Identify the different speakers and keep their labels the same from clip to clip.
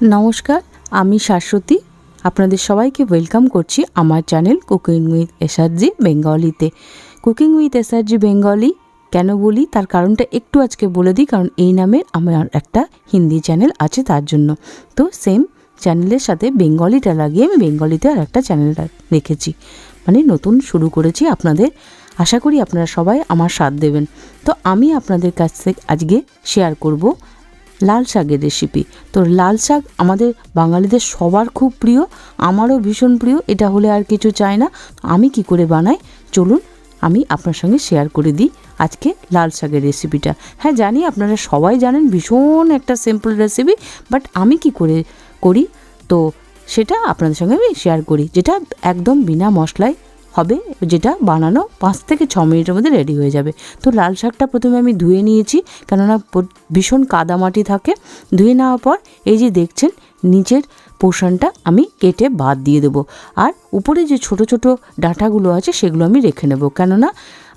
Speaker 1: নমস্কার, আমি শাশ্বতী। আপনাদের সবাইকে ওয়েলকাম করছি আমার চ্যানেল কুকিং উইথ এসআরজি বেঙ্গলিতে কুকিং উইথ এসআরজি বেঙ্গলি কেন বলি? তার কারণটা একটু আজকে বলে দিই, কারণ এই নামে আমার একটা হিন্দি চ্যানেল আছে তার জন্য। তো সেম চ্যানেলের সাথে বেঙ্গলিটা লাগিয়ে আমি বেঙ্গলিতে আর একটা চ্যানেল রেখেছি। মানে নতুন শুরু করেছি আপনাদের। আশা করি আপনারা সবাই আমার সাথ দেবেন। তো আমি আপনাদের কাছ থেকে আজকে শেয়ার করব লাল শাকের রেসিপি তো লাল শাক আমাদের বাঙালিদের সবার খুব প্রিয়, আমারও ভীষণ প্রিয়, এটা হলে আর কিছু চাই না। আমি কি করে বানাই? চলুন, আমি আপনার সঙ্গে শেয়ার করে দিই আজকে লাল শাকের রেসিপিটা হ্যাঁ জানি আপনারা সবাই জানেন ভীষণ একটা সিম্পল রেসিপি বাট আমি কি করে করি? তো সেটা আপনাদের সঙ্গে আমি শেয়ার করি, যেটা একদম বিনা মশলায় হবে, যেটা বানানো পাঁচ থেকে ছ মিনিটের মধ্যে রেডি হয়ে যাবে। তো লাল শাকটা প্রথমে আমি ধুয়ে নিয়েছি, কেননা ভীষণ কাদামাটি থাকে। ধুয়ে নেওয়ার পর এই যে দেখছেন, নিচের পোষণটা আমি কেটে বাদ দিয়ে দেবো। আর উপরে যে ছোট ছোট ডাঁটাগুলো আছে, সেগুলো আমি রেখে নেব। কেননা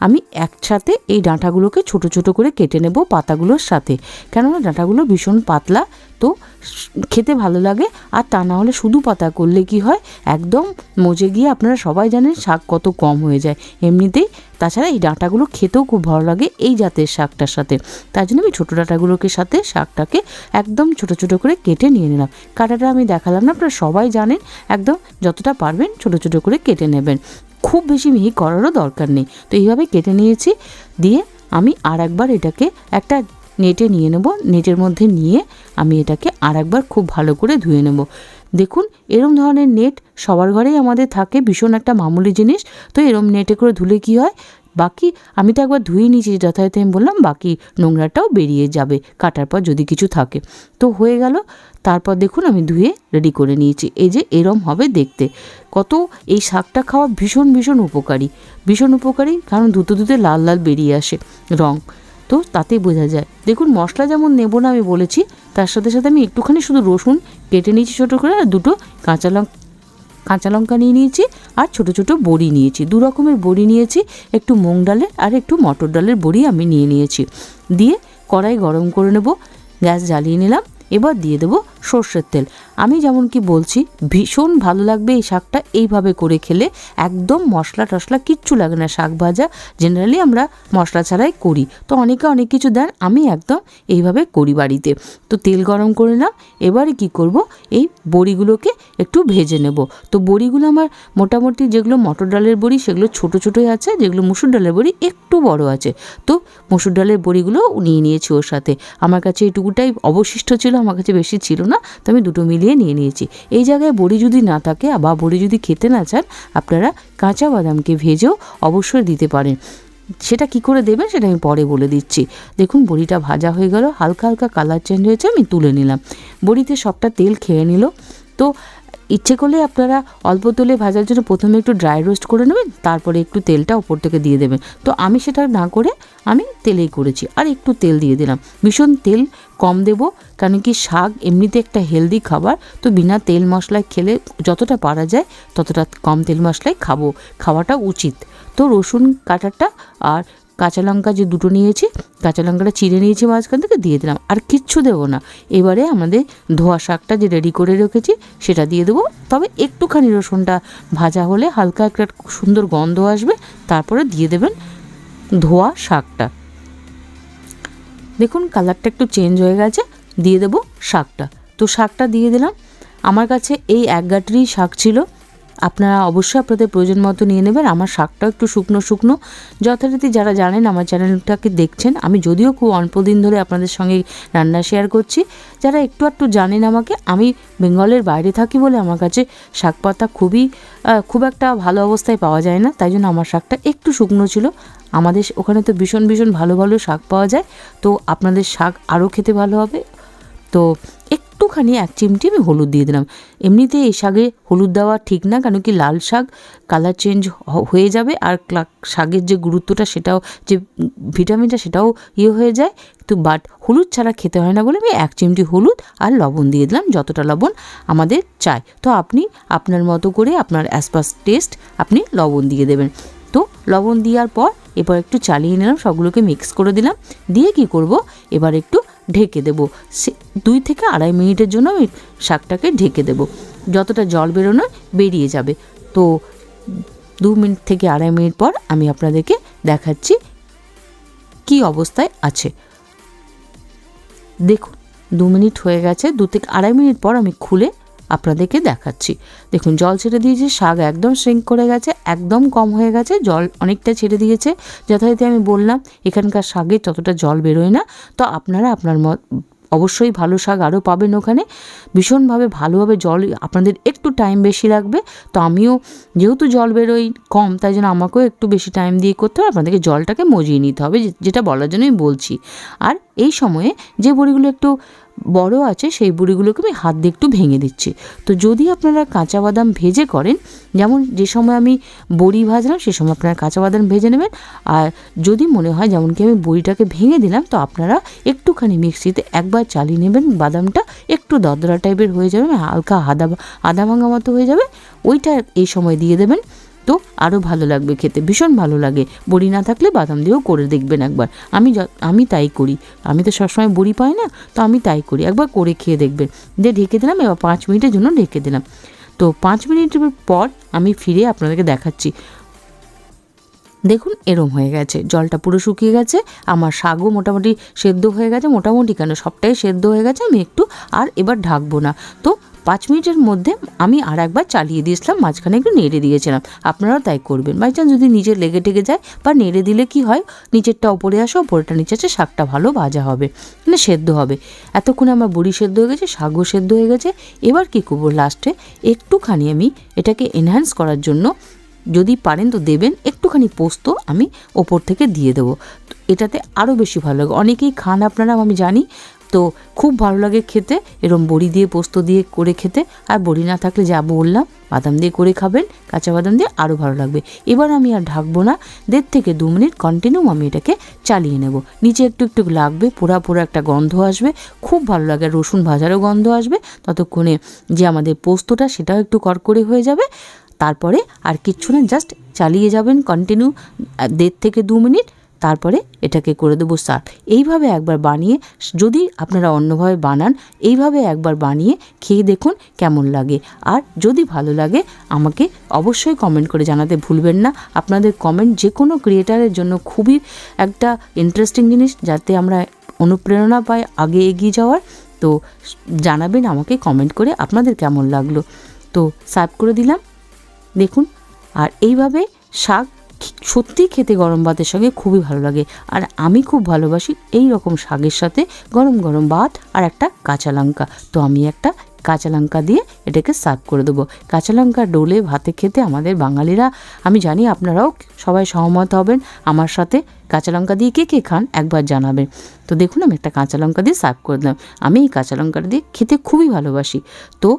Speaker 1: আমি একসাথে এই ডাঁটাগুলোকে ছোট ছোট করে কেটে নেব পাতাগুলোর সাথে। কেননা ডাঁটাগুলো ভীষণ পাতলা, তো খেতে ভালো লাগে। আর তা না হলে শুধু পাতা করলে কি হয়? একদম মজে গিয়ে আপনারা সবাই জানেন শাক কত কম হয়ে যায়। এমনিতেই তাছাড়া এই ডাঁটাগুলো খেতেও খুব ভালো লাগে এই জাতের শাকটার সাথে। তার জন্য আমি ছোটো ডাঁটাগুলোকে সাথে শাকটাকে একদম ছোট ছোট করে কেটে নিয়ে নিলাম। কাটাটা আমি দেখালাম না, আপনারা সবাই জানেন। একদম যতটা পারবেন ছোট ছোট করে কেটে নেবেন। খুব বেশি মিহি করারও দরকার নেই। তো এইভাবে কেটে নিয়েছি। দিয়ে আমি আর একবার এটাকে একটা নেটে নিয়ে নেব। নেটের মধ্যে নিয়ে আমি এটাকে আর একবার খুব ভালো করে ধুয়ে নেব। দেখুন, এরম ধরনের নেট সবার ঘরেই আমাদের থাকে। ভীষণ একটা মামুলি জিনিস। তো এরম নেটে করে ধুলে কি হয়? বাকি আমি তো একবার ধুয়ে নিয়েছি যথাযথ আমি বললাম, বাকি নোংরাটাও বেরিয়ে যাবে, কাটার পর যদি কিছু থাকে। তো হয়ে গেল, তারপর দেখুন আমি ধুয়ে রেডি করে নিয়েছি। এই যে এরম হবে দেখতে। কত এই শাকটা খাওয়া ভীষণ ভীষণ উপকারী। ভীষণ উপকারী, কারণ ধুতে ধুতে লাল লাল বেরিয়ে আসে রং। তো তাতেই বোঝা যায়। দেখুন মশলা যেমন নেব না আমি বলেছি, তার সাথে সাথে আমি একটুখানি শুধু রসুন কেটে নিয়েছি ছোটো করে আর দুটো কাঁচা লঙ্কা কাঁচা লঙ্কা নিয়ে নিয়েছি আর ছোট ছোট বড়ি নিয়েছি। দু রকমের বড়ি নিয়েছি, একটু মুগ ডালের আর একটু মটর ডালের বড়ি আমি নিয়ে নিয়েছি। দিয়ে কড়াই গরম করে নেব, গ্যাস জ্বালিয়ে নিলাম, এবার দিয়ে দেবো সর্ষের তেল। আমি যেমন কি বলছি, ভীষণ ভালো লাগবে এই শাকটা এইভাবে করে খেলে। একদম মশলা টশলা কিচ্ছু লাগে না শাক ভাজা। জেনারেলি আমরা মশলা ছাড়াই করি। তো অনেকে অনেক কিছু দেন, আমি একদম এইভাবে করি বাড়িতে। তো তেল গরম করে নিলাম এবারে কি করব? এই বড়িগুলোকে একটু ভেজে নেব। তো বড়িগুলো আমার মোটামুটি যেগুলো মটর ডালের বড়ি, সেগুলো ছোট ছোটোই আছে, যেগুলো মুসুর ডালের বড়ি একটু বড় আছে। তো মসুর ডালের বড়িগুলো নিয়ে নিয়েছি ওর সাথে। আমার কাছে এইটুকুটাই অবশিষ্ট ছিল, আমার কাছে বেশি ছিল না। তো আমি দুটো মিলিয়ে নিয়ে নিয়েছি। এই জায়গায় বড়ি যদি না থাকে বা বড়ি যদি খেতে না চান, আপনারা কাঁচা বাদামকে ভেজেও অবশ্যই দিতে পারেন। সেটা কি করে দেবেন, সেটা আমি পরে বলে দিচ্ছি। দেখুন, বড়িটা ভাজা হয়ে গেল, হালকা হালকা কালার চেঞ্জ হয়েছে, আমি তুলে নিলাম। বড়িতে সবটা তেল খেয়ে নিল। তো ইচ্ছে করলে আপনারা অল্প তেলে ভাজার জন্য প্রথমে একটু ড্রাই রোস্ট করে নেবেন, তারপরে একটু তেলটা ওপর থেকে দিয়ে দেবেন। তো আমি সেটা না করে আমি তেলেই করেছি। আর একটু তেল দিয়ে দিলাম। ভীষণ তেল কম দেব, কারণ কি শাক এমনিতে একটা হেলদি খাবার, তো বিনা তেল মশলায় খেলে যতটা পারা যায় ততটা কম তেল মশলায় খাব। খাওয়াটা উচিত। তো রসুন কাটাটা আর কাঁচা লঙ্কা যে দুটো নিয়েছি, কাঁচা লঙ্কাটা চিড়ে নিয়েছি মাঝখান থেকে, দিয়ে দিলাম। আর কিচ্ছু দেবো না। এবারে আমাদের ধোয়া শাকটা যে রেডি করে রেখেছি, সেটা দিয়ে দেবো। তবে একটুখানি রসুনটা ভাজা হলে হালকা একটা সুন্দর গন্ধ আসবে। তারপরে দিয়ে দেবেন ধোয়া শাকটা। দেখুন কালারটা একটু চেঞ্জ হয়ে গেছে। দিয়ে দেবো শাকটা। তো শাকটা দিয়ে দিলাম। আমার কাছে এই এক গাঁটরি শাক ছিল। আপনারা অবশ্যই আপনাদের প্রয়োজন মতো নিয়ে নেবেন। আমার শাকটাও একটু শুকনো শুকনো। যথারীতি যারা জানেন আমার চ্যানেলটাকে দেখছেন, আমি যদিও খুব অল্প দিন ধরে আপনাদের সঙ্গে রান্না শেয়ার করছি। যারা একটু একটু জানেন আমাকে, আমি বেঙ্গলের বাইরে থাকি বলে আমার কাছে শাক পাতা খুবই খুব একটা ভালো অবস্থায় পাওয়া যায় না। তাই জন্য আমার শাকটা একটু শুকনো ছিল। আমাদের ওখানে তো ভীষণ ভীষণ ভালো ভালো শাক পাওয়া যায়। তো আপনাদের শাক আরও খেতে ভালো হবে। তো একটুখানি এক চিমটি আমি হলুদ দিয়ে দিলাম। এমনিতে এই শাকে হলুদ দেওয়া ঠিক না, কেন কি লাল শাক কালার চেঞ্জ হয়ে যাবে আর শাকের যে গুরুত্বটা সেটাও, যে ভিটামিনটা সেটাও ইয়ে হয়ে যায়। তো বাট হলুদ ছাড়া খেতে হয় না বলে আমি এক চিমটি হলুদ আর লবণ দিয়ে দিলাম, যতটা লবণ আমাদের চাই। তো আপনি আপনার মতো করে আপনার অ্যাসপাস টেস্ট আপনি লবণ দিয়ে দেবেন। তো লবণ দেওয়ার পর এবার একটু চালিয়ে নিলাম, সবগুলোকে মিক্স করে দিলাম। দিয়ে কি করব? এবার একটু ঢেকে দেবো। সে দুই থেকে আড়াই মিনিটের জন্য আমি শাকটাকে ঢেকে দেবো। যতটা জল বেরোনো বেরিয়ে যাবে। তো দু মিনিট থেকে আড়াই মিনিট পর আমি আপনাদেরকে দেখাচ্ছি কি অবস্থায় আছে। দেখুন, দু মিনিট হয়ে গেছে। দু থেকে আড়াই মিনিট পর আমি খুলে আপনাদেরকে দেখাচ্ছি। দেখুন, জল ছেড়ে দিয়েছে, শাক একদম শ্রিঙ্ক করে গেছে, একদম কম হয়ে গেছে, জল অনেকটা ছেড়ে দিয়েছে। যথারীতি আমি বললাম, এখানকার শাকে ততটা জল বেরোয় না। তো আপনারা আপনার মত, অবশ্যই ভালো শাক আরও পাবেন ওখানে। ভীষণভাবে ভালোভাবে জল আপনাদের একটু টাইম বেশি লাগবে। তো আমিও যেহেতু জল বেরোই কম, তাই জন্য আমাকেও একটু বেশি টাইম দিয়ে করতে হবে। আপনাদেরকে জলটাকে মজিয়ে নিতে হবে যেটা বলার জন্যই বলছি। আর এই সময়ে যে বড়িগুলো একটু বড় আছে, সেই বুড়িগুলোকে আমি হাত দিয়ে একটু ভেঙে দিচ্ছি। তো যদি আপনারা কাঁচা বাদাম ভেজে করেন, যেমন যে সময় আমি বড়ি ভাজলাম, সে সময় আপনারা কাঁচা বাদাম ভেজে নেবেন। আর যদি মনে হয় যেমন কি আমি বড়িটাকে ভেঙে দিলাম, তো আপনারা একটুখানি মিক্সিতে একবার চালিয়ে নেবেন, বাদামটা একটু দদরা টাইপের হয়ে যাবে হালকা আদা আদা ভাঙা মতো হয়ে যাবে। ওইটা এই সময় দিয়ে দেবেন। তো আরও ভালো লাগবে খেতে, ভীষণ ভালো লাগে। বড়ি না থাকলে বাদাম দিয়েও করে দেখবেন একবার। আমি আমি তাই করি। আমি তো সবসময় বড়ি পাই না, তো আমি তাই করি। একবার করে খেয়ে দেখবেন। দিয়ে ঢেকে দিলাম, এবার পাঁচ মিনিটের জন্য ঢেকে দিলাম। তো পাঁচ মিনিটের পর আমি ফিরে আপনাদেরকে দেখাচ্ছি। দেখুন, এরম হয়ে গেছে। জলটা পুরো শুকিয়ে গেছে, আমার শাকও মোটামুটি সেদ্ধ হয়ে গেছে, মোটামুটি কেন সবটাই সেদ্ধ হয়ে গেছে, আমি একটু আর এবার ঢাকবো না। তো পাঁচ মিনিটের মধ্যে আমি আর একবার চালিয়ে দিয়েছিলাম, মাঝখানে একটু নেড়ে দিয়েছিলাম। আপনারাও তাই করবেন। বাই চান্স যদি নিচে লেগে টেগে যায় বা নেড়ে দিলে কি হয়, নিচেরটা ওপরে আসে ওপরেটা নিচে আছে শাকটা ভালো ভাজা হবে মানে সেদ্ধ হবে। এতক্ষণে আমার বড়ি সেদ্ধ হয়ে গেছে, শাকও সেদ্ধ হয়ে গেছে। এবার কি করব লাস্টে একটুখানি আমি এটাকে এনহ্যান্স করার জন্য যদি পারেন তো দেবেন, একটুখানি পোস্ত আমি ওপর থেকে দিয়ে দেবো। এটাতে আরও বেশি ভালো লাগে। অনেকেই খান আপনারা আমি জানি তো খুব ভালো লাগে খেতে। এরম বড়ি দিয়ে, পোস্ত দিয়ে করে খেতে। আর বড়ি না থাকলে যা বললাম, বাদাম দিয়ে করে খাবেন, কাঁচা বাদাম দিয়ে আরও ভালো লাগবে। এবার আমি আর ঢাকবো না। দেড় থেকে দু মিনিট কন্টিনিউ আমি এটাকে চালিয়ে নেব। নিচে একটু একটু লাগবে, পোড়া পোড়া একটা গন্ধ আসবে। খুব ভালো লাগে, রসুন ভাজারও গন্ধ আসবে। ততক্ষণে যে আমাদের পোস্তটা, সেটাও একটু করকরে হয়ে যাবে। তারপরে আর কিচ্ছু না জাস্ট চালিয়ে যাবেন কন্টিনিউ দেড় থেকে দু মিনিট। তারপরে এটাকে করে দেবো সার্ভ এইভাবে একবার বানিয়ে, যদি আপনারা অন্যভাবে বানান, এইভাবে একবার বানিয়ে খেয়ে দেখুন কেমন লাগে। আর যদি ভালো লাগে, আমাকে অবশ্যই কমেন্ট করে জানাতে ভুলবেন না। আপনাদের কমেন্ট যে কোনো ক্রিয়েটারের জন্য খুবই একটা ইন্টারেস্টিং জিনিস, যাতে আমরা অনুপ্রেরণা পাই আগে এগিয়ে যাওয়ার। তো জানাবেন আমাকে কমেন্ট করে আপনাদের কেমন লাগল। তো সার্ভ করে দিলাম, দেখুন। আর এইভাবে শাক সত্যিই খেতে গরম ভাতের সঙ্গে খুবই ভালো লাগে। আর আমি খুব ভালোবাসি এই রকম শাকের সাথে গরম গরম ভাত আর একটা কাঁচা লঙ্কা। তো আমি একটা কাঁচা লঙ্কা দিয়ে এটাকে সার্ভ করে দেবো। কাঁচা লঙ্কা ডোলে ভাতে খেতে আমাদের বাঙালিরা, আমি জানি আপনারাও সবাই সহমত হবেন। আমার সাথে কাঁচা লঙ্কা দিয়ে কে কে খান একবার জানাবেন। তো দেখুন, আমি একটা কাঁচা লঙ্কা দিয়ে সার্ভ করে দিলাম। আমি এই কাঁচা লঙ্কাটা দিয়ে খেতে খুবই ভালোবাসি। তো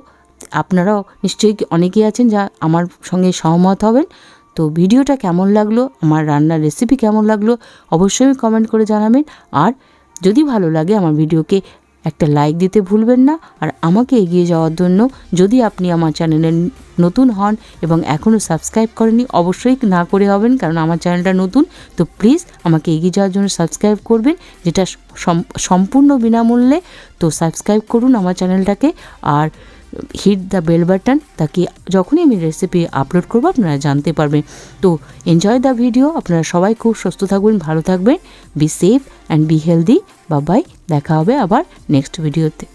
Speaker 1: আপনারাও নিশ্চয়ই অনেকেই আছেন যা আমার সঙ্গে সহমত হবেন। তো ভিডিওটা কেমন লাগল? আমার রান্নার রেসিপি কেমন লাগল? অবশ্যই কমেন্ট করে জানাবেন। আর যদি ভালো লাগে আমার ভিডিওকে একটা লাইক দিতে ভুলবেন না। আর আমাকে এগিয়ে যাওয়ার জন্য যদি আপনি আমার চ্যানেলে নতুন হন এবং এখনও সাবস্ক্রাইব করেনি অবশ্যই না করে হবেন কারণ আমার চ্যানেলটা নতুন। তো প্লিজ আমাকে এগিয়ে যাওয়ার জন্য সাবস্ক্রাইব করবেন, যেটা সম্পূর্ণ বিনামূল্যে। তো সাবস্ক্রাইব করুন আমার চ্যানেলটাকে আর হিট দ্য বেল বাটন তাকে যখনই আমি রেসিপি আপলোড করব, আপনারা জানতে পারবেন। তো এনজয় দ্য ভিডিও আপনারা সবাই খুব সুস্থ থাকবেন, ভালো থাকবেন be safe and be healthy Babai দেখা হবে আবার নেক্সট ভিডিওতে